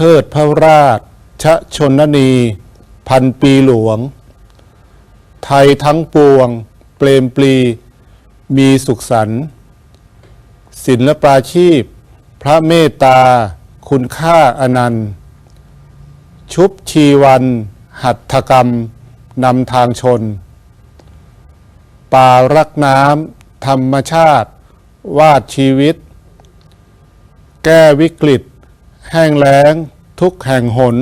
เทิดพระราชชชนนี พันปีหลวง ไทยทั้งปวง เปรมปรีมีสุขสันต์ศิลปาชีพ พระเมตตา คุณค่าอนันต์ ชุบชีวัน หัตถกรรม นำทางชน ป่ารักน้ำธรรมชาติ วาดชีวิต แก้วิกฤต แห้งแล้ง ทุกแห่งหน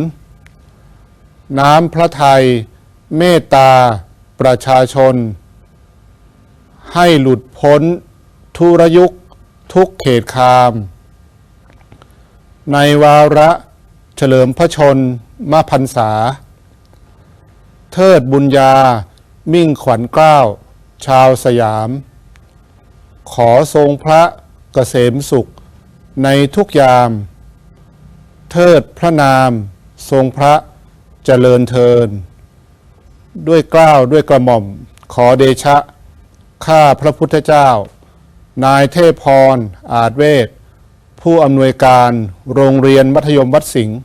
น้ำพระไทยเมตตา ประชาชน ให้หลุดพ้น ทุรยุค ทุกเขตคาม ในวาระเฉลิมพระชนมพรรษา เทิดบุญญา มิ่งขวัญเกล้า ชาวสยาม ขอทรงพระเกษมสุขในทุกยาม เทิดพระนาม ทรงพระเจริญเทิน ด้วยเกล้าวด้วยกระหม่อม ขอเดชะ ข้าพระพุทธเจ้า นายเทพพร อาจเวทผู้อำนวยการโรงเรียนมัธยมวัดสิงห์